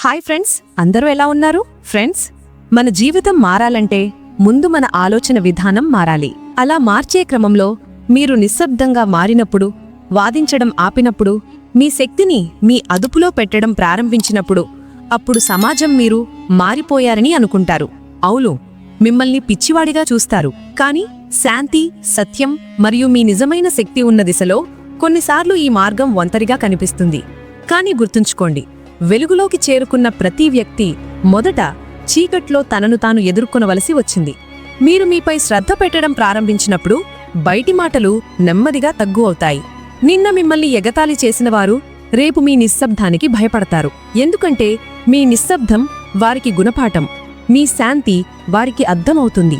Hi friends అందరూ ఎలా ఉన్నారు? ఫ్రెండ్స్ మన జీవితం మారాలంటే ముందు మన ఆలోచన విధానం మారాలి. అలా మార్చే క్రమంలో మీరు నిశ్శబ్దంగా మారినప్పుడు వాదించడం ఆపినప్పుడు మీ శక్తిని మీ అదుపులో పెట్టడం ప్రారంభించినప్పుడు అప్పుడు సమాజం మీరు మారిపోయారని అనుకుంటారు. అవును మిమ్మల్ని పిచ్చివాడిగా చూస్తారు. కానీ శాంతి సత్యం మరియు మీ నిజమైన శక్తి ఉన్న దిశలో కొన్నిసార్లు ఈ మార్గం ఒంటరిగా కనిపిస్తుంది. కానీ గుర్తుంచుకోండి వెలుగులోకి చేరుకున్న ప్రతి వ్యక్తి మొదట చీకట్లో తనను తాను ఎదుర్కొనవలసి వచ్చింది. మీరు మీపై శ్రద్ధ పెట్టడం ప్రారంభించినప్పుడు బయటి మాటలు నెమ్మదిగా తగ్గు అవుతాయి. నిన్న మిమ్మల్ని ఎగతాళి చేసినవారు రేపు మీ నిశ్శబ్దానికి భయపడతారు. ఎందుకంటే మీ నిశ్శబ్దం వారికి గుణపాఠం. మీ శాంతి వారికి అర్థమవుతుంది.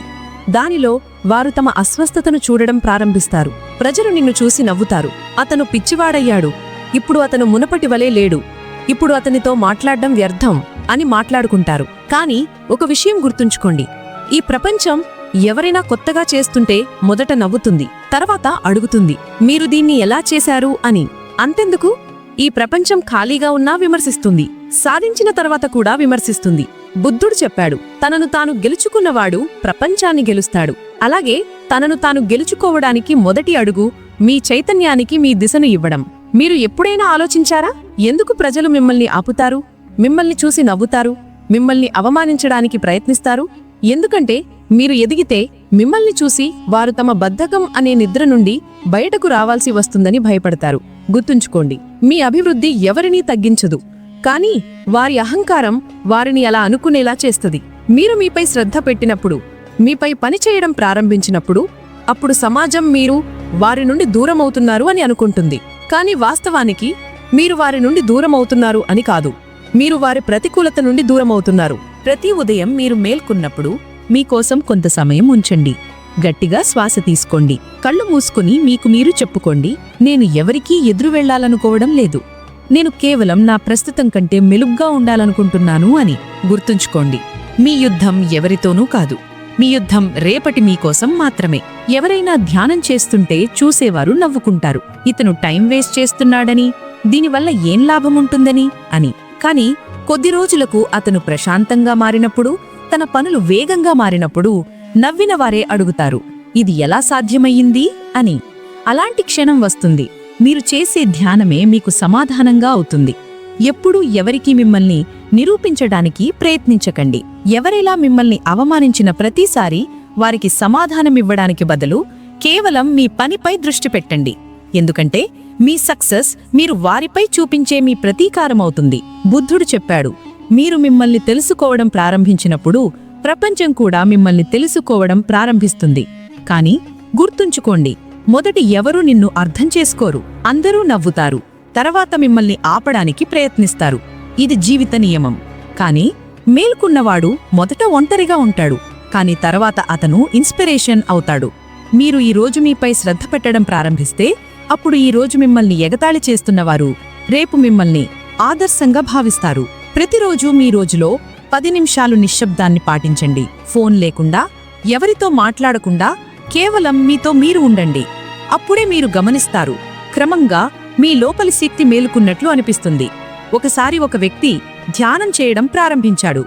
దానిలో వారు తమ అస్వస్థతను చూడడం ప్రారంభిస్తారు. ప్రజలు నిన్ను చూసి నవ్వుతారు. అతను పిచ్చివాడయ్యాడు. ఇప్పుడు అతను మునపటి వలే లేడు. ఇప్పుడు అతనితో మాట్లాడడం వ్యర్థం అని మాట్లాడుకుంటారు. కానీ ఒక విషయం గుర్తుంచుకోండి. ఈ ప్రపంచం ఎవరైనా కొత్తగా చేస్తుంటే మొదట నవ్వుతుంది తర్వాత అడుగుతుంది మీరు దీన్ని ఎలా చేశారు? అని. అంతెందుకు? ఈ ప్రపంచం ఖాళీగా ఉన్నా విమర్శిస్తుంది సాధించిన తర్వాత కూడా విమర్శిస్తుంది. బుద్ధుడు చెప్పాడు తనను తాను గెలుచుకున్నవాడు ప్రపంచాన్ని గెలుస్తాడు. అలాగే తనను తాను గెలుచుకోవడానికి మొదటి అడుగు మీ చైతన్యానికి మీ దిశను ఇవ్వడం. మీరు ఎప్పుడైనా ఆలోచించారా? ఎందుకు ప్రజలు మిమ్మల్ని ఆపుతారు? మిమ్మల్ని చూసి నవ్వుతారు? మిమ్మల్ని అవమానించడానికి ప్రయత్నిస్తారు? ఎందుకంటే మీరు ఎదిగితే మిమ్మల్ని చూసి వారు తమ బద్ధకం అనే నిద్ర నుండి బయటకు రావాల్సి వస్తుందని భయపడతారు. గుర్తుంచుకోండి మీ అభివృద్ధి ఎవరినీ తగ్గించదు. కానీ వారి అహంకారం వారిని అలా అనుకునేలా చేస్తుంది. మీరు మీపై శ్రద్ధ పెట్టినప్పుడు మీపై పని చేయడం ప్రారంభించినప్పుడు అప్పుడు సమాజం మీరు వారి నుండి దూరం అవుతున్నారు అని అనుకుంటుంది. కానీ వాస్తవానికి మీరు వారి నుండి దూరం అవుతున్నారు అని కాదు. మీరు వారి ప్రతికూలత నుండి దూరం అవుతున్నారు ప్రతి ఉదయం మీరు మేల్కొన్నప్పుడు మీకోసం కొంత సమయం ఉంచండి. గట్టిగా శ్వాస తీసుకోండి. కళ్ళు మూసుకుని మీకు మీరు చెప్పుకోండి నేను ఎవరికీ ఎదురు వెళ్ళాలనుకోవడం లేదు. నేను కేవలం నా ప్రస్తుతం కంటే మెలుగ్గా ఉండాలనుకుంటున్నాను అని గుర్తుంచుకోండి. మీ యుద్ధం ఎవరితోనూ కాదు. మీ యుద్ధం రేపటి మీకోసం మాత్రమే. ఎవరైనా ధ్యానం చేస్తుంటే చూసేవారు నవ్వుకుంటారు. ఇతను టైం వేస్ట్ చేస్తున్నాడని దీనివల్ల ఏం లాభం ఉంటుందని అని. కాని కొద్ది రోజులకు అతను ప్రశాంతంగా మారినప్పుడు తన పనులు వేగంగా మారినప్పుడు నవ్విన వారే అడుగుతారు ఇది ఎలా సాధ్యమయ్యింది? అని. అలాంటి క్షణం వస్తుంది. మీరు చేసే ధ్యానమే మీకు సమాధానంగా అవుతుంది. ఎప్పుడూ ఎవరికీ మిమ్మల్ని నిరూపించడానికి ప్రయత్నించకండి. ఎవరైలా మిమ్మల్ని అవమానించిన ప్రతిసారి వారికి సమాధానమివ్వడానికి బదులు కేవలం మీ పనిపై దృష్టి పెట్టండి. ఎందుకంటే మీ సక్సెస్ మీరు వారిపై చూపించే మీ ప్రతీకారమవుతుంది బుద్ధుడు చెప్పాడు మీరు మిమ్మల్ని తెలుసుకోవడం ప్రారంభించినప్పుడు ప్రపంచం కూడా మిమ్మల్ని తెలుసుకోవడం ప్రారంభిస్తుంది. కానీ గుర్తుంచుకోండి మొదటి ఎవరూ నిన్ను అర్థం చేసుకోరు అందరూ నవ్వుతారు. తర్వాత మిమ్మల్ని ఆపడానికి ప్రయత్నిస్తారు. ఇది జీవిత నియమం. కానీ మేల్కున్నవాడు మొదట ఒంటరిగా ఉంటాడు. కాని తర్వాత అతను ఇన్స్పిరేషన్ అవుతాడు. మీరు ఈ రోజు మీపై శ్రద్ధ పెట్టడం ప్రారంభిస్తే అప్పుడు ఈ రోజు మిమ్మల్ని ఎగతాళి చేస్తున్నవారు రేపు మిమ్మల్ని ఆదర్శంగా భావిస్తారు. ప్రతిరోజు మీ రోజులో పది నిమిషాలు నిశ్శబ్దాన్ని పాటించండి. ఫోన్ లేకుండా ఎవరితో మాట్లాడకుండా కేవలం మీతో మీరు ఉండండి. అప్పుడే మీరు గమనిస్తారు. క్రమంగా మీ లోపలి శక్తి మేలుకున్నట్లు అనిపిస్తుంది. ఒకసారి ఒక వ్యక్తి ధ్యానం చేయడం ప్రారంభించాడు.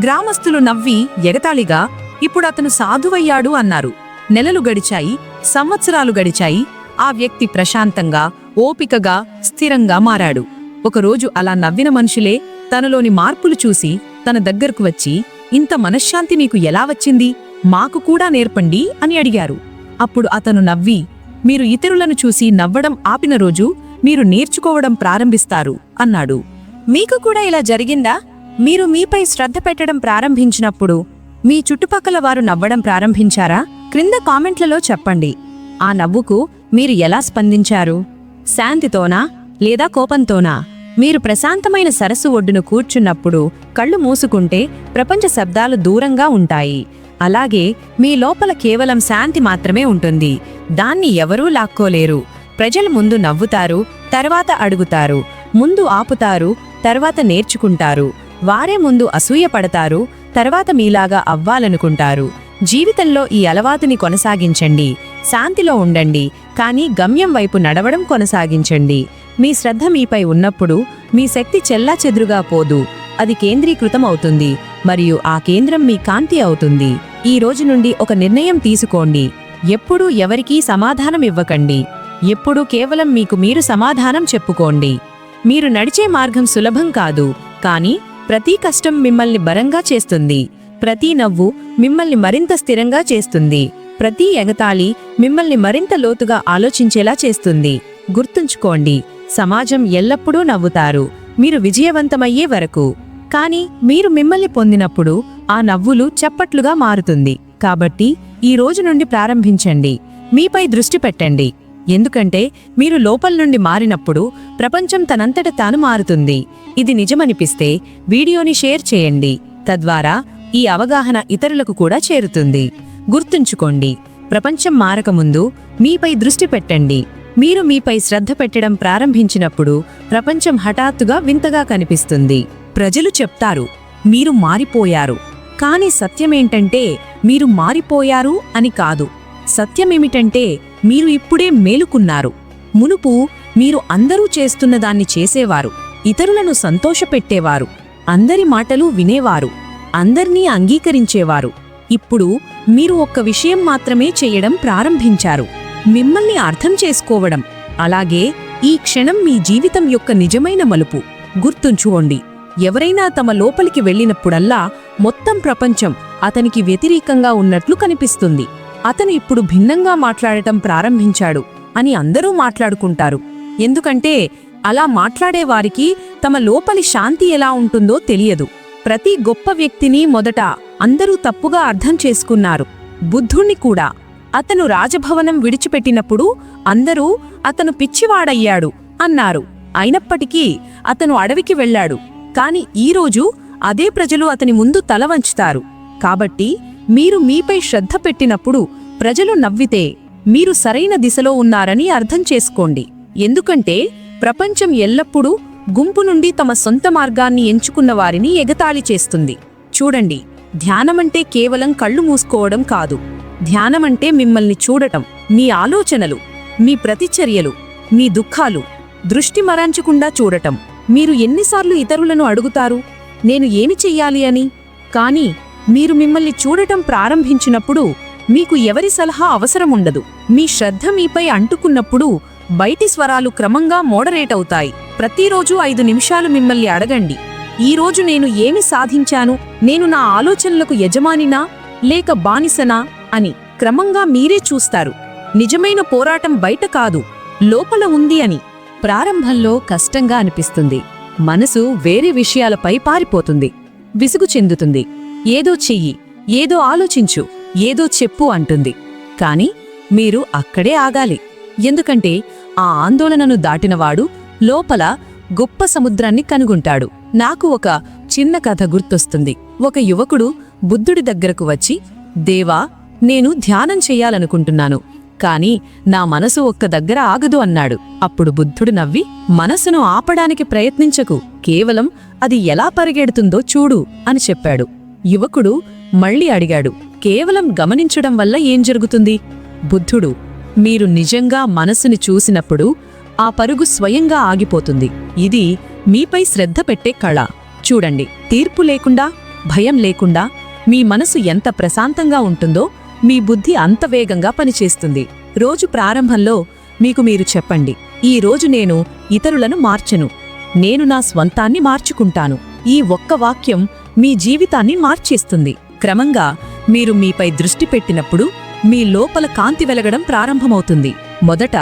గ్రామస్తులు నవ్వి ఎగతాళిగా ఇప్పుడు అతను సాధువయ్యాడు అన్నారు. నెలలు గడిచాయి సంవత్సరాలు గడిచాయి. ఆ వ్యక్తి ప్రశాంతంగా ఓపికగా స్థిరంగా మారాడు. ఒకరోజు అలా నవ్విన మనుషులే తనలోని మార్పులు చూసి తన దగ్గరకు వచ్చి ఇంత మనశ్శాంతి మీకు ఎలా వచ్చింది? మాకు కూడా నేర్పండి అని అడిగారు. అప్పుడు అతను నవ్వి మీరు ఇతరులను చూసి నవ్వడం ఆపిన రోజు మీరు నేర్చుకోవడం ప్రారంభిస్తారు అన్నాడు. మీకు కూడా ఇలా జరిగిందా? మీరు మీపై శ్రద్ధ పెట్టడం ప్రారంభించినప్పుడు మీ చుట్టుపక్కల వారు నవ్వడం ప్రారంభించారా? క్రింద కామెంట్లలో చెప్పండి. ఆ నవ్వుకు మీరు ఎలా స్పందించారు? శాంతితోనా లేదా కోపంతోనా? మీరు ప్రశాంతమైన సరస్సు ఒడ్డున కూర్చున్నప్పుడు కళ్ళు మూసుకుంటే ప్రపంచ శబ్దాలు దూరంగా ఉంటాయి. అలాగే మీ లోపల కేవలం శాంతి మాత్రమే ఉంటుంది. దాన్ని ఎవరూ లాక్కోలేరు. ప్రజలు ముందు నవ్వుతారు తర్వాత అడుగుతారు ముందు ఆపుతారు తర్వాత నేర్చుకుంటారు. వారే ముందు అసూయ పడతారు తర్వాత మీలాగా అవ్వాలనుకుంటారు. జీవితంలో ఈ అలవాటుని కొనసాగించండి. శాంతిలో ఉండండి. కానీ గమ్యం వైపు నడవడం కొనసాగించండి. మీ శ్రద్ధ మీపై ఉన్నప్పుడు మీ శక్తి చెల్లాచెదురుగా పోదు. అది కేంద్రీకృతం అవుతుంది. మరియు ఆ కేంద్రం మీ కాంతి అవుతుంది. ఈ రోజు నుండి ఒక నిర్ణయం తీసుకోండి. ఎప్పుడూ ఎవరికీ సమాధానం ఇవ్వకండి. ఎప్పుడూ కేవలం మీకు మీరు సమాధానం చెప్పుకోండి. మీరు నడిచే మార్గం సులభం కాదు కానీ ప్రతి కష్టం మిమ్మల్ని బరంగా చేస్తుంది. ప్రతి నవ్వు మిమ్మల్ని మరింత స్థిరంగా చేస్తుంది. ప్రతి ఎగతాళి మిమ్మల్ని మరింత లోతుగా ఆలోచించేలా చేస్తుంది. గుర్తుంచుకోండి సమాజం ఎల్లప్పుడూ నవ్వుతారు. మీరు విజయవంతమయ్యే వరకు. కానీ మీరు మిమ్మల్ని పొందినప్పుడు ఆ నవ్వులు చప్పట్లుగా మారుతుంది. కాబట్టి ఈ రోజు నుండి ప్రారంభించండి. మీపై దృష్టి పెట్టండి. ఎందుకంటే మీరు లోపల నుండి మారినప్పుడు ప్రపంచం తనంతట తాను మారుతుంది. ఇది నిజమనిపిస్తే వీడియోని షేర్ చేయండి. తద్వారా ఈ అవగాహన ఇతరులకు కూడా చేరుతుంది. గుర్తుంచుకోండి ప్రపంచం మారకముందు మీపై దృష్టి పెట్టండి. మీరు మీపై శ్రద్ధ పెట్టడం ప్రారంభించినప్పుడు ప్రపంచం హఠాత్తుగా వింతగా కనిపిస్తుంది. ప్రజలు చెప్తారు మీరు మారిపోయారు. కాని సత్యమేంటంటే మీరు మారిపోయారు అని కాదు. సత్యమేమిటంటే మీరు ఇప్పుడే మేలుకున్నారు. మునుపు మీరు అందరూ చేస్తున్న దాన్ని చేసేవారు. ఇతరులను సంతోషపెట్టేవారు. అందరి మాటలు వినేవారు. అందర్నీ అంగీకరించేవారు. ఇప్పుడు మీరు ఒక్క విషయం మాత్రమే చేయడం ప్రారంభించారు. మిమ్మల్ని అర్థం చేసుకోవడం. అలాగే ఈ క్షణం మీ జీవితం యొక్క నిజమైన మలుపు. గుర్తుంచుకోండి. ఎవరైనా తమ లోపలికి వెళ్ళినప్పుడల్లా మొత్తం ప్రపంచం అతనికి వ్యతిరేకంగా ఉన్నట్లు కనిపిస్తుంది. అతను ఇప్పుడు భిన్నంగా మాట్లాడటం ప్రారంభించాడు అని అందరూ మాట్లాడుకుంటారు. ఎందుకంటే అలా మాట్లాడేవారికి తమ లోపలి శాంతి ఎలా ఉంటుందో తెలియదు. ప్రతి గొప్ప వ్యక్తిని మొదట అందరూ తప్పుగా అర్థం చేసుకున్నారు. బుద్ధుణ్ణి కూడా. అతను రాజభవనం విడిచిపెట్టినప్పుడు అందరూ అతను పిచ్చివాడయ్యాడు అన్నారు. అయినప్పటికీ అతను అడవికి వెళ్ళాడు. కాని ఈరోజు అదే ప్రజలు అతని ముందు తల వంచుతారు. కాబట్టి మీరు మీపై శ్రద్ధ పెట్టినప్పుడు ప్రజలు నవ్వితే మీరు సరైన దిశలో ఉన్నారని అర్థం చేసుకోండి. ఎందుకంటే ప్రపంచం ఎల్లప్పుడూ గుంపు నుండి తమ సొంత మార్గాన్ని ఎంచుకున్న వారిని ఎగతాళి చేస్తుంది. చూడండి ధ్యానమంటే కేవలం కళ్ళు మూసుకోవడం కాదు. ధ్యానమంటే మిమ్మల్ని చూడటం మీ ఆలోచనలు మీ ప్రతిచర్యలు మీ దుఃఖాలు దృష్టి మరాంచకుండా చూడటం. మీరు ఎన్నిసార్లు ఇతరులను అడుగుతారు? నేను ఏమి చెయ్యాలి అని? కానీ మీరు మిమ్మల్ని చూడటం ప్రారంభించినప్పుడు మీకు ఎవరి సలహా అవసరం ఉండదు మీ శ్రద్ధ మీపై అంటుకున్నప్పుడు బయటి స్వరాలు క్రమంగా మోడరేట్ అవుతాయి. ప్రతిరోజు ఐదు నిమిషాలు మిమ్మల్ని అడగండి. ఈ రోజు నేను ఏమి సాధించాను? నేను నా ఆలోచనలకు యజమానినా? లేక బానిసనా? అని క్రమంగా మీరే చూస్తారు. నిజమైన పోరాటం బయట కాదు. లోపల ఉంది అని ప్రారంభంలో కష్టంగా అనిపిస్తుంది. మనసు వేరే విషయాలపై పారిపోతుంది. విసుగు చెందుతుంది. ఏదో చెయ్యి ఏదో ఆలోచించు ఏదో చెప్పు అంటుంది. కాని మీరు అక్కడే ఆగాలి. ఎందుకంటే ఆ ఆందోళనను దాటినవాడు లోపల గొప్ప సముద్రాన్ని కనుగొంటాడు. నాకు ఒక చిన్న కథ గుర్తొస్తుంది. ఒక యువకుడు బుద్ధుడి దగ్గరకు వచ్చి దేవా నేను ధ్యానం చెయ్యాలనుకుంటున్నాను కాని నా మనసు ఒక్క దగ్గర ఆగదు అన్నాడు. అప్పుడు బుద్ధుడు నవ్వి మనసును ఆపడానికి ప్రయత్నించకు. కేవలం అది ఎలా పరిగెడుతుందో చూడు అని చెప్పాడు. యువకుడు మళ్ళీ అడిగాడు కేవలం గమనించడం వల్ల ఏం జరుగుతుంది? బుద్ధుడు మీరు నిజంగా మనసుని చూసినప్పుడు ఆ పరుగు స్వయంగా ఆగిపోతుంది. ఇది మీపై శ్రద్ధ పెట్టే కళ. చూడండి తీర్పు లేకుండా భయం లేకుండా మీ మనసు ఎంత ప్రశాంతంగా ఉంటుందో మీ బుద్ధి అంత వేగంగా పనిచేస్తుంది. రోజు ప్రారంభంలో మీకు మీరు చెప్పండి ఈ రోజు నేను ఇతరులను మార్చను. నేను నా స్వంతాన్ని మార్చుకుంటాను. ఈ ఒక్క వాక్యం మీ జీవితాన్ని మార్చేస్తుంది. క్రమంగా మీరు మీపై దృష్టి పెట్టినప్పుడు మీ లోపల కాంతి వెలగడం ప్రారంభమవుతుంది. మొదట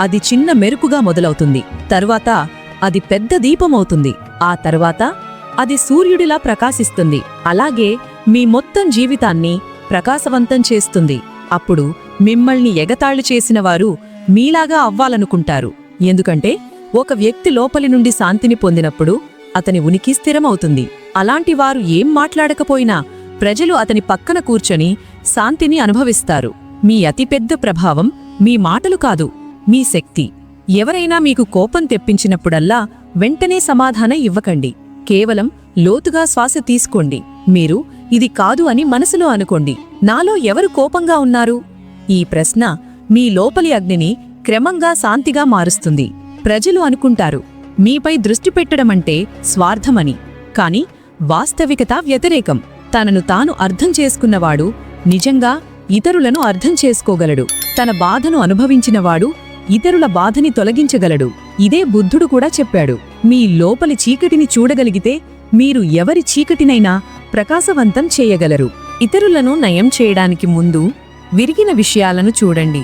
అది చిన్న మెరుపుగా మొదలవుతుంది. తర్వాత అది పెద్ద దీపమవుతుంది. ఆ తర్వాత అది సూర్యుడిలా ప్రకాశిస్తుంది. అలాగే మీ మొత్తం జీవితాన్ని ప్రకాశవంతం చేస్తుంది. అప్పుడు మిమ్మల్ని ఎగతాళి చేసిన వారు మీలాగా అవ్వాలనుకుంటారు. ఎందుకంటే ఒక వ్యక్తి లోపలి నుండి శాంతిని పొందినప్పుడు అతని ఉనికి స్థిరమవుతుంది. అలాంటి వారు ఏం మాట్లాడకపోయినా ప్రజలు అతని పక్కన కూర్చొని శాంతిని అనుభవిస్తారు. మీ అతిపెద్ద ప్రభావం మీ మాటలు కాదు మీ శక్తి. ఎవరైనా మీకు కోపం తెప్పించినప్పుడల్లా వెంటనే సమాధానం ఇవ్వకండి. కేవలం లోతుగా శ్వాస తీసుకోండి. మీరు ఇది కాదు అని మనసులో అనుకోండి. నాలో ఎవరు కోపంగా ఉన్నారు? ఈ ప్రశ్న మీ లోపలి అగ్నిని క్రమంగా శాంతిగా మారుస్తుంది. ప్రజలు అనుకుంటారు మీపై దృష్టి పెట్టడమంటే స్వార్థమని. కాని వాస్తవికత వ్యతిరేకం. తనను తాను అర్థం చేసుకున్నవాడు నిజంగా ఇతరులను అర్థం చేసుకోగలడు. తన బాధను అనుభవించినవాడు ఇతరుల బాధని తొలగించగలడు. ఇదే బుద్ధుడు కూడా చెప్పాడు. మీ లోపలి చీకటిని చూడగలిగితే మీరు ఎవరి చీకటినైనా ప్రకాశవంతం చేయగలరు. ఇతరులను నయం చేయడానికి ముందు విరిగిన విషయాలను చూడండి.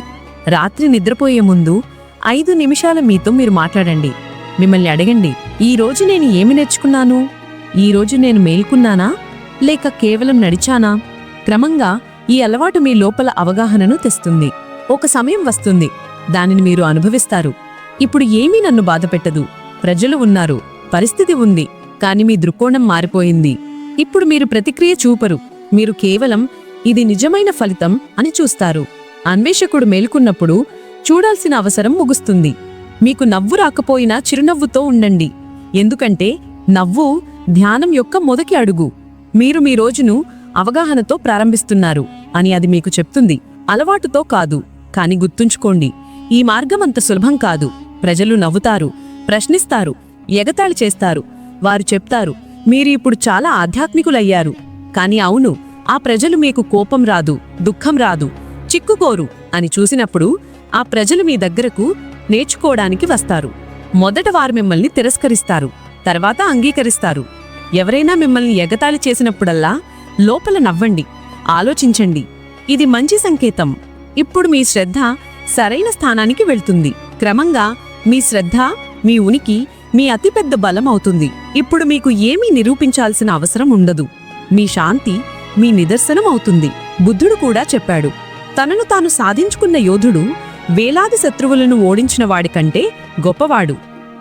రాత్రి నిద్రపోయే ముందు ఐదు నిమిషాల మీతో మీరు మాట్లాడండి. మిమ్మల్ని అడగండి ఈ రోజు నేను ఏమి నేర్చుకున్నాను? ఈ రోజు నేను మేల్కున్నానా? లేక కేవలం నడిచానా? క్రమంగా ఈ అలవాటు మీ లోపల అవగాహనను తెస్తుంది. ఒక సమయం వస్తుంది దానిని మీరు అనుభవిస్తారు. ఇప్పుడు ఏమీ నన్ను బాధపెట్టదు. ప్రజలు ఉన్నారు పరిస్థితి ఉంది కాని మీ దృక్కోణం మారిపోయింది. ఇప్పుడు మీరు ప్రతిక్రియ చూపరు మీరు కేవలం ఇది నిజమైన ఫలితం అని చూస్తారు. అన్వేషకుడు మేల్కొన్నప్పుడు చూడాల్సిన అవసరం ముగుస్తుంది. మీకు నవ్వు రాకపోయినా చిరునవ్వుతో ఉండండి. ఎందుకంటే నవ్వు ధ్యానం యొక్క మొదటి అడుగు. మీరు మీ రోజును అవగాహనతో ప్రారంభిస్తున్నారు అని అది మీకు చెప్తుంది. అలవాటుతో కాదు కాని గుర్తుంచుకోండి. ఈ మార్గం అంత సులభం కాదు. ప్రజలు నవ్వుతారు ప్రశ్నిస్తారు ఎగతాళి చేస్తారు వారు చెప్తారు మీరు ఇప్పుడు చాలా ఆధ్యాత్మికులయ్యారు. కాని అవును ఆ ప్రజలు మీకు కోపం రాదు దుఃఖం రాదు చిక్కుకోరు అని చూసినప్పుడు ఆ ప్రజలు మీ దగ్గరకు నేర్చుకోవడానికి వస్తారు. మొదట వారు మిమ్మల్ని తిరస్కరిస్తారు. తర్వాత అంగీకరిస్తారు. ఎవరైనా మిమ్మల్ని ఎగతాళి చేసినప్పుడల్లా లోపల నవ్వండి ఆలోచించండి. ఇది మంచి సంకేతం. ఇప్పుడు మీ శ్రద్ధ సరైన స్థానానికి వెళ్తుంది. క్రమంగా మీ శ్రద్ధ మీ ఉనికి మీ అతిపెద్ద బలం అవుతుంది. ఇప్పుడు మీకు ఏమీ నిరూపించాల్సిన అవసరం ఉండదు. మీ శాంతి మీ నిదర్శనం అవుతుంది. బుద్ధుడు కూడా చెప్పాడు. తనను తాను సాధించుకున్న యోధుడు వేలాది శత్రువులను ఓడించిన వాడికంటే గొప్పవాడు.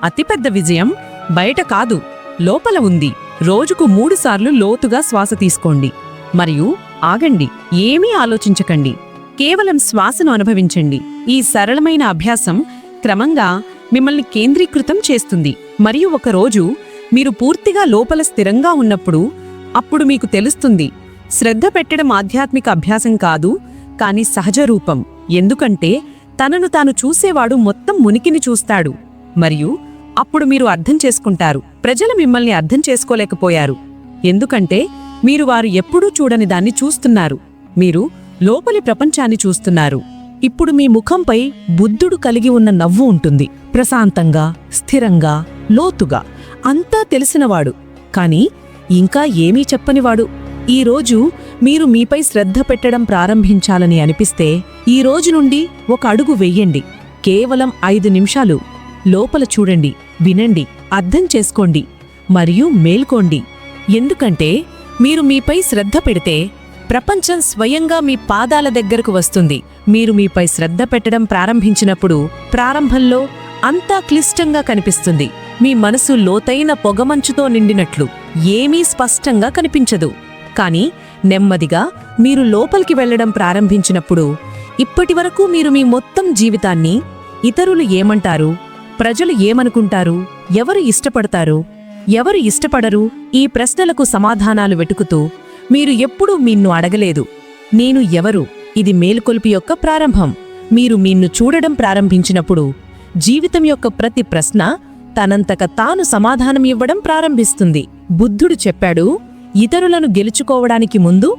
అతిపెద్ద విజయం బయట కాదు లోపల ఉంది. రోజుకు మూడుసార్లు లోతుగా శ్వాస తీసుకోండి. మరియు ఆగండి ఏమీ ఆలోచించకండి. కేవలం శ్వాసను అనుభవించండి. ఈ సరళమైన అభ్యాసం క్రమంగా మిమ్మల్ని కేంద్రీకృతం చేస్తుంది. మరియు ఒకరోజు మీరు పూర్తిగా లోపల స్థిరంగా ఉన్నప్పుడు అప్పుడు మీకు తెలుస్తుంది శ్రద్ధ పెట్టడం ఆధ్యాత్మిక అభ్యాసం కాదు కానీ సహజ రూపం. ఎందుకంటే తనను తాను చూసేవాడు మొత్తం మునికిని చూస్తాడు. మరియు అప్పుడు మీరు అర్థం చేసుకుంటారు. ప్రజలు మిమ్మల్ని అర్థం చేసుకోలేకపోయారు. ఎందుకంటే మీరు వారు ఎప్పుడూ చూడని దాన్ని చూస్తున్నారు. మీరు లోపలి ప్రపంచాన్ని చూస్తున్నారు. ఇప్పుడు మీ ముఖంపై బుద్ధుడు కలిగి ఉన్న నవ్వు ఉంటుంది. ప్రశాంతంగా స్థిరంగా లోతుగా అంతా తెలిసినవాడు. కాని ఇంకా ఏమీ చెప్పనివాడు? ఈ రోజు మీరు మీపై శ్రద్ధ పెట్టడం ప్రారంభించాలని అనిపిస్తే ఈ రోజు నుండి ఒక అడుగు వెయ్యండి కేవలం ఐదు నిమిషాలు. లోపల చూడండి వినండి అర్థం చేసుకోండి మరియు మేల్కోండి. ఎందుకంటే మీరు మీపై శ్రద్ధ పెడితే ప్రపంచం స్వయంగా మీ పాదాల దగ్గరకు వస్తుంది. మీరు మీపై శ్రద్ధ పెట్టడం ప్రారంభించినప్పుడు ప్రారంభంలో అంతా క్లిష్టంగా కనిపిస్తుంది. మీ మనసు లోతైన పొగమంచుతో నిండినట్లు. ఏమీ స్పష్టంగా కనిపించదు. కానీ నెమ్మదిగా మీరు లోపలికి వెళ్ళడం ప్రారంభించినప్పుడు ఇప్పటివరకు మీరు మీ మొత్తం జీవితాన్ని ఇతరులు ఏమంటారు? ప్రజలు ఏమనుకుంటారు? ఎవరు ఇష్టపడతారు? ఎవరు ఇష్టపడరు? ఈ ప్రశ్నలకు సమాధానాలు వెతుకుతూ మీరు ఎప్పుడూ మిన్ను అడగలేదు. నేను ఎవరు? ఇది మేలుకొల్పి యొక్క ప్రారంభం. మీరు మీన్ను చూడడం ప్రారంభించినప్పుడు జీవితం యొక్క ప్రతి ప్రశ్న తనంతక తాను సమాధానం ఇవ్వడం ప్రారంభిస్తుంది. బుద్ధుడు చెప్పాడు ఇతరులను గెలుచుకోవడానికి ముందు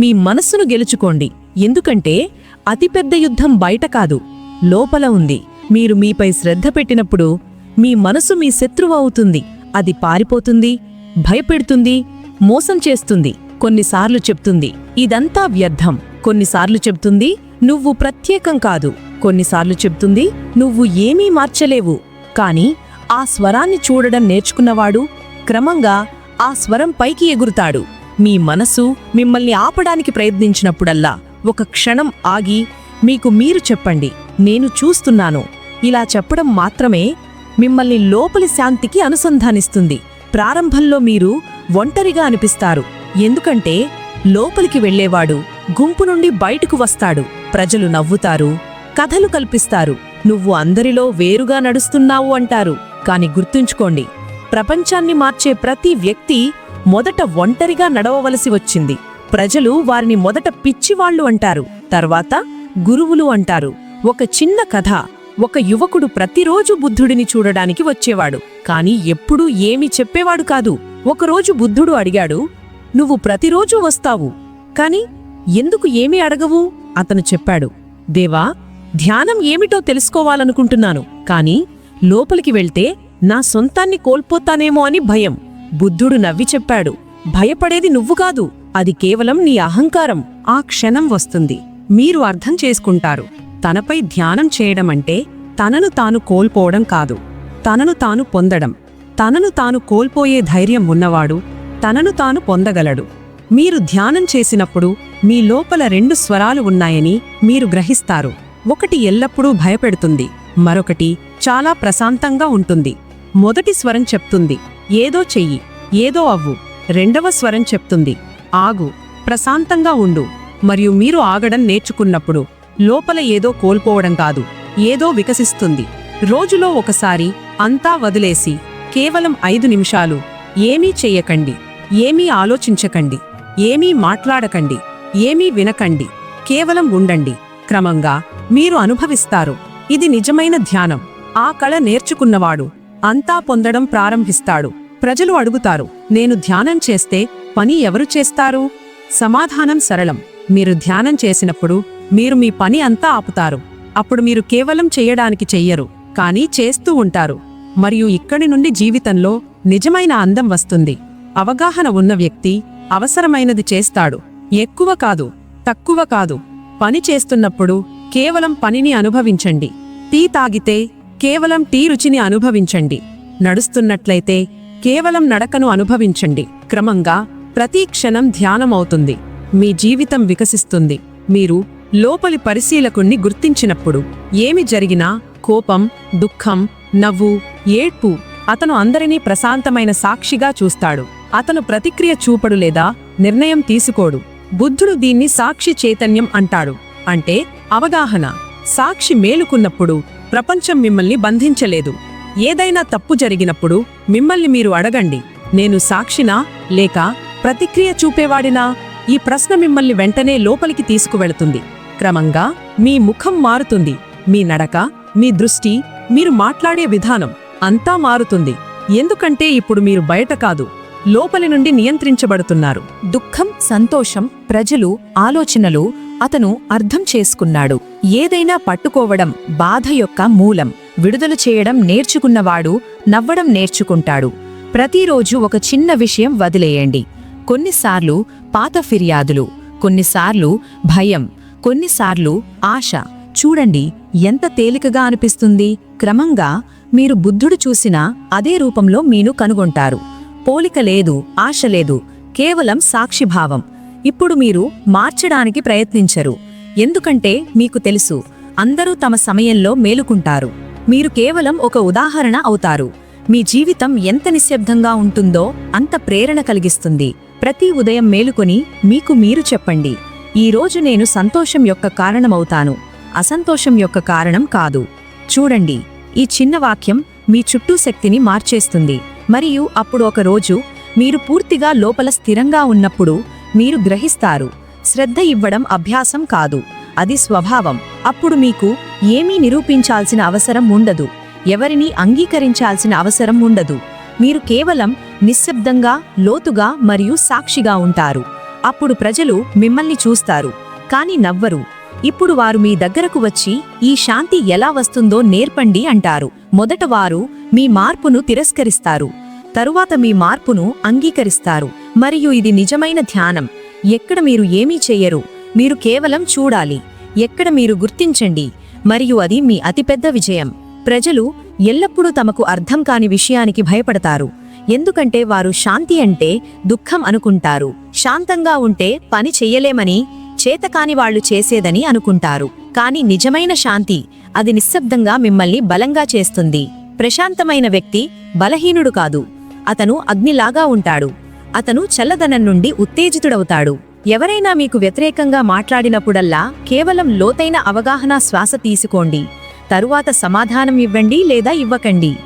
మీ మనస్సును గెలుచుకోండి. ఎందుకంటే అతిపెద్ద యుద్ధం బయట కాదు లోపల ఉంది. మీరు మీపై శ్రద్ధ పెట్టినప్పుడు మీ మనసు మీ శత్రువు అవుతుంది. అది పారిపోతుంది భయపెడుతుంది మోసం చేస్తుంది. కొన్నిసార్లు చెప్తుంది ఇదంతా వ్యర్థం. కొన్నిసార్లు చెప్తుంది నువ్వు ప్రత్యేకం కాదు. కొన్నిసార్లు చెప్తుంది నువ్వు ఏమీ మార్చలేవు. కాని ఆ స్వరాన్ని చూడడం నేర్చుకున్నవాడు క్రమంగా ఆ స్వరం పైకి ఎగురుతాడు. మీ మనసు మిమ్మల్ని ఆపడానికి ప్రయత్నించినప్పుడల్లా ఒక క్షణం ఆగి మీకు మీరు చెప్పండి నేను చూస్తున్నాను. ఇలా చెప్పడం మాత్రమే మిమ్మల్ని లోపలి శాంతికి అనుసంధానిస్తుంది. ప్రారంభంలో మీరు ఒంటరిగా అనిపిస్తారు. ఎందుకంటే లోపలికి వెళ్ళేవాడు గుంపు నుండి బయటకు వస్తాడు. ప్రజలు నవ్వుతారు కథలు కల్పిస్తారు. నువ్వు అందరిలో వేరుగా నడుస్తున్నావు అంటారు. కాని గుర్తుంచుకోండి ప్రపంచాన్ని మార్చే ప్రతి వ్యక్తి మొదట ఒంటరిగా నడవవలసి వచ్చింది. ప్రజలు వారిని మొదట పిచ్చివాళ్ళు అంటారు. తర్వాత గురువులు అంటారు. ఒక చిన్న కథ ఒక యువకుడు ప్రతిరోజు బుద్ధుడిని చూడడానికి వచ్చేవాడు. కాని ఎప్పుడూ ఏమి చెప్పేవాడు కాదు. ఒకరోజు బుద్ధుడు అడిగాడు నువ్వు ప్రతిరోజూ వస్తావు. కాని ఎందుకు ఏమీ అడగవు? అతను చెప్పాడు దేవా ధ్యానం ఏమిటో తెలుసుకోవాలనుకుంటున్నాను. కాని లోపలికి వెళ్తే నా సొంతాన్ని కోల్పోతానేమో అని భయం. బుద్ధుడు నవ్వి చెప్పాడు. భయపడేది నువ్వు కాదు. అది కేవలం నీ అహంకారం. ఆ క్షణం వస్తుంది. మీరు అర్థం చేసుకుంటారు. తనపై ధ్యానం చేయడమంటే తనను తాను కోల్పోవడం కాదు. తనను తాను పొందడం. తనను తాను కోల్పోయే ధైర్యం ఉన్నవాడు తనను తాను పొందగలడు. మీరు ధ్యానం చేసినప్పుడు మీ లోపల రెండు స్వరాలు ఉన్నాయని మీరు గ్రహిస్తారు. ఒకటి ఎల్లప్పుడూ భయపెడుతుంది. మరొకటి చాలా ప్రశాంతంగా ఉంటుంది. మొదటి స్వరం చెప్తుంది. ఏదో చెయ్యి ఏదో అవ్వు. రెండవ స్వరం చెప్తుంది. ఆగు ప్రశాంతంగా ఉండు. మరియు మీరు ఆగడం నేర్చుకున్నప్పుడు లోపల ఏదో కోల్పోవడం కాదు ఏదో వికసిస్తుంది. రోజులో ఒకసారి అంతా వదిలేసి కేవలం ఐదు నిమిషాలు ఏమీ చెయ్యకండి ఏమీ ఆలోచించకండి ఏమీ మాట్లాడకండి ఏమీ వినకండి కేవలం ఉండండి. క్రమంగా మీరు అనుభవిస్తారు. ఇది నిజమైన ధ్యానం. ఆ కళ నేర్చుకున్నవాడు అంతా పొందడం ప్రారంభిస్తాడు. ప్రజలు అడుగుతారు నేను ధ్యానం చేస్తే పని ఎవరు చేస్తారు? సమాధానం సరళం. మీరు ధ్యానం చేసినప్పుడు మీరు మీ పని అంతా ఆపుతారు. అప్పుడు మీరు కేవలం చెయ్యడానికి చెయ్యరు కానీ చేస్తూ ఉంటారు. మరియు ఇక్కడి నుండి జీవితంలో నిజమైన అందం వస్తుంది. అవగాహన ఉన్న వ్యక్తి అవసరమైనది చేస్తాడు. ఎక్కువ కాదు తక్కువ కాదు. పని చేస్తున్నప్పుడు కేవలం పనిని అనుభవించండి. టీ తాగితే కేవలం టీ రుచిని అనుభవించండి. నడుస్తున్నట్లయితే కేవలం నడకను అనుభవించండి. క్రమంగా ప్రతి క్షణం ధ్యానమవుతుంది. మీ జీవితం వికసిస్తుంది. మీరు లోపలి పరిశీలకుణ్ణి గుర్తించినప్పుడు ఏమి జరిగినా కోపం దుఃఖం నవ్వు ఏడ్పు అతను అందరినీ ప్రశాంతమైన సాక్షిగా చూస్తాడు. అతను ప్రతిక్రియ చూపడు లేదా నిర్ణయం తీసుకోడు. బుద్ధుడు దీన్ని సాక్షి చైతన్యం అంటాడు. అంటే అవగాహన. సాక్షి మేలుకున్నప్పుడు ప్రపంచం మిమ్మల్ని బంధించలేదు. ఏదైనా తప్పు జరిగినప్పుడు మిమ్మల్ని మీరు అడగండి. నేను సాక్షినా లేక ప్రతిక్రియ చూపేవాడినా? ఈ ప్రశ్న మిమ్మల్ని వెంటనే లోపలికి తీసుకువెళుతుంది. క్రమంగా మీ ముఖం మారుతుంది. మీ నడక మీ దృష్టి మీరు మాట్లాడే విధానం అంతా మారుతుంది. ఎందుకంటే ఇప్పుడు మీరు బయట కాదు. లోపలి నుండి నియంత్రించబడుతున్నారు. దుఃఖం సంతోషం ప్రజలు ఆలోచనలు అతను అర్థం చేసుకున్నాడు. ఏదైనా పట్టుకోవడం బాధ యొక్క మూలం. విడుదల చేయడం నేర్చుకున్నవాడు నవ్వడం నేర్చుకుంటాడు. ప్రతిరోజు ఒక చిన్న విషయం వదిలేయండి. కొన్నిసార్లు పాత ఫిర్యాదులు కొన్నిసార్లు భయం కొన్నిసార్లు ఆశ. చూడండి ఎంత తేలికగా అనిపిస్తుంది. క్రమంగా మీరు బుద్ధుడు చూసినా అదే రూపంలో మీను కనుగొంటారు. పోలిక లేదు ఆశ లేదు కేవలం సాక్షిభావం. ఇప్పుడు మీరు మార్చడానికి ప్రయత్నించరు. ఎందుకంటే మీకు తెలుసు అందరూ తమ సమయంలో మేలుకుంటారు. మీరు కేవలం ఒక ఉదాహరణ అవుతారు. మీ జీవితం ఎంత నిశ్శబ్దంగా ఉంటుందో అంత ప్రేరణ కలిగిస్తుంది. ప్రతి ఉదయం మేలుకొని మీకు మీరు చెప్పండి. ఈ రోజు నేను సంతోషం యొక్క కారణమవుతాను. అసంతోషం యొక్క కారణం కాదు. చూడండి ఈ చిన్న వాక్యం మీ చుట్టూ శక్తిని మార్చేస్తుంది. మరియు అప్పుడు ఒకరోజు మీరు పూర్తిగా లోపల స్థిరంగా ఉన్నప్పుడు మీరు గ్రహిస్తారు శ్రద్ధ ఇవ్వడం అభ్యాసం కాదు అది స్వభావం. అప్పుడు మీకు ఏమీ నిరూపించాల్సిన అవసరం ఉండదు ఎవరిని అంగీకరించాల్సిన అవసరం ఉండదు. మీరు కేవలం నిశ్శబ్దంగా లోతుగా మరియు సాక్షిగా ఉంటారు. అప్పుడు ప్రజలు మిమ్మల్ని చూస్తారు కాని నవ్వరు. ఇప్పుడు వారు మీ దగ్గరకు వచ్చి ఈ శాంతి ఎలా వస్తుందో నేర్పండి అంటారు. మొదట వారు మీ మార్పును తిరస్కరిస్తారు. తరువాత మీ మార్పును అంగీకరిస్తారు. మరియు ఇది నిజమైన ధ్యానం. ఎక్కడ మీరు ఏమీ చెయ్యరు మీరు కేవలం చూడాలి. ఎక్కడ మీరు గుర్తించండి. మరియు అది మీ అతిపెద్ద విజయం. ప్రజలు ఎల్లప్పుడూ తమకు అర్థం కాని విషయానికి భయపడతారు. ఎందుకంటే వారు శాంతి అంటే దుఃఖం అనుకుంటారు. శాంతంగా ఉంటే పని చెయ్యలేమని చేతకాని వాళ్ళు చేసేదని అనుకుంటారు. కాని నిజమైన శాంతి అది నిశ్శబ్దంగా మిమ్మల్ని బలంగా చేస్తుంది. ప్రశాంతమైన వ్యక్తి బలహీనుడు కాదు. అతను అగ్నిలాగా ఉంటాడు. అతను చల్లదనం నుండి ఉత్తేజితుడవుతాడు. ఎవరైనా మీకు వ్యతిరేకంగా మాట్లాడినప్పుడల్లా కేవలం లోతైన అవగాహన శ్వాస తీసుకోండి. తరువాత సమాధానం ఇవ్వండి లేదా ఇవ్వకండి.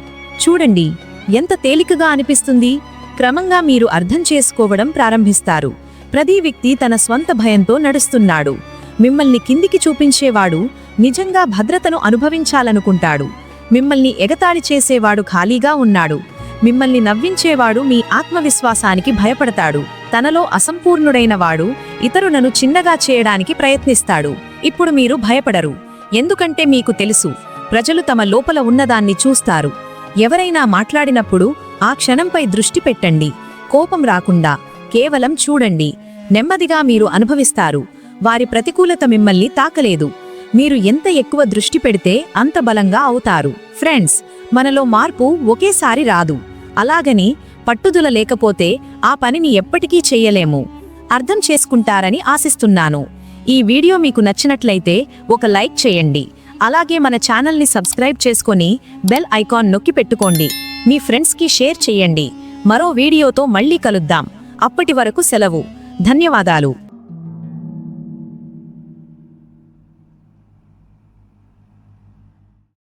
చూడండి ఎంత తేలికగా అనిపిస్తుంది. క్రమంగా మీరు అర్థం చేసుకోవడం ప్రారంభిస్తారు. ప్రతి వ్యక్తి తన స్వంత భయంతో నడుస్తున్నాడు. మిమ్మల్ని కిందికి చూపించేవాడు నిజంగా భద్రతను అనుభవించాలనుకుంటాడు. మిమ్మల్ని ఎగతాళి చేసేవాడు ఖాళీగా ఉన్నాడు. మిమ్మల్ని నవ్వించేవాడు మీ ఆత్మవిశ్వాసానికి భయపడతాడు. తనలో అసంపూర్ణుడైన వాడు ఇతరులను చిన్నగా చేయడానికి ప్రయత్నిస్తాడు. ఇప్పుడు మీరు భయపడరు. ఎందుకంటే మీకు తెలుసు ప్రజలు తమ లోపల ఉన్నదాన్ని చూస్తారు. ఎవరైనా మాట్లాడినప్పుడు ఆ క్షణంపై దృష్టి పెట్టండి. కోపం రాకుండా కేవలం చూడండి. నెమ్మదిగా మీరు అనుభవిస్తారు. వారి ప్రతికూలత మిమ్మల్ని తాకలేదు. మీరు ఎంత ఎక్కువ దృష్టి పెడితే అంత బలంగా అవుతారు. ఫ్రెండ్స్ మనలో మార్పు ఒకేసారి రాదు. అలాగని పట్టుదల లేకపోతే ఆ పనిని ఎప్పటికీ చేయలేము. అర్థం చేసుకుంటారని ఆశిస్తున్నాను. ఈ వీడియో మీకు నచ్చినట్లయితే ఒక లైక్ చేయండి. అలాగే మన ఛానల్ని సబ్స్క్రైబ్ చేసుకొని బెల్ ఐకాన్ నొక్కి పెట్టుకోండి. మీ ఫ్రెండ్స్కి షేర్ చేయండి. మరో వీడియోతో మళ్ళీ కలుద్దాం. అప్పటి వరకు సెలవు. ధన్యవాదాలు.